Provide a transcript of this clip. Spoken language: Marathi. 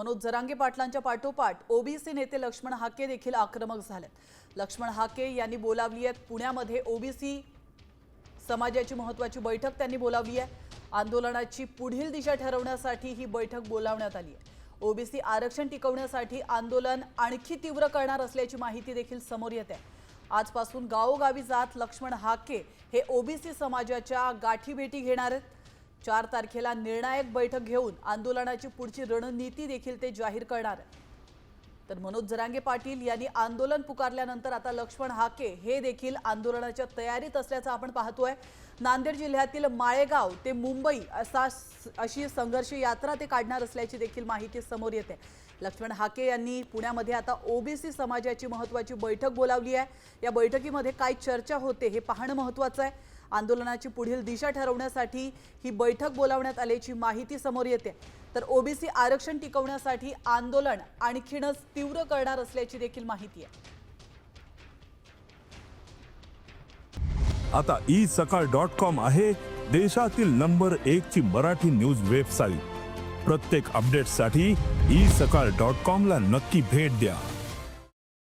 मनोज जरांगे पाटलांच्या पाठोपाठ ओबीसी नेते लक्ष्मण हाके देखील आक्रमक झालेत. लक्ष्मण हाके यांनी बोलावली आहेत. पुण्यामध्ये ओबीसी समाजाची महत्वाची बैठक त्यांनी बोलावली आहे. आंदोलनाची पुढील दिशा ठरवण्यासाठी ही बैठक बोलावण्यात आली आहे. ओबीसी आरक्षण टिकवण्यासाठी आंदोलन आणखी तीव्र करणार असल्याची माहिती देखील समोर येते आजपासून गावोगावी जात लक्ष्मण हाके हे ओबीसी समाजाच्या गाठीभेटी घेणार आहेत. चार तारखेला निर्णायक बैठक घेऊन आंदोलनाची पुढची रणनीती देखील ते जाहीर करणार आहे तर मनोज जरांगे पाटील यांनी आंदोलन पुकारल्यानंतर आता लक्ष्मण हाके हे देखील आंदोलनाच्या तयारीत असल्याचं आपण पाहतोय. नांदेड जिल्ह्यातील माळेगाव ते मुंबई असा अशी संघर्ष यात्रा ते काढणार असल्याची देखील माहिती समोर येते. लक्ष्मण हाके यांनी पुण्यामध्ये आता ओबीसी समाजाची महत्वाची बैठक बोलावली आहे. या बैठकीमध्ये काय चर्चा होते हे पाहणं महत्वाचं आहे. आंदोलनाची पुढील दिशा ठरवण्यासाठी ही बैठक बोलावण्यात आल्याची माहिती समोर येते. तर ओबीसी आरक्षण टिकवण्यासाठी आंदोलन आणखीनच तीव्र करणार असल्याची देखील माहिती आहे. आता ई सकाळ डॉट कॉम आहे देशातील नंबर एक ची मराठी न्यूज वेबसाईट. प्रत्येक अपडेटसाठी ई सकाळ डॉट कॉम ला नक्की भेट द्या.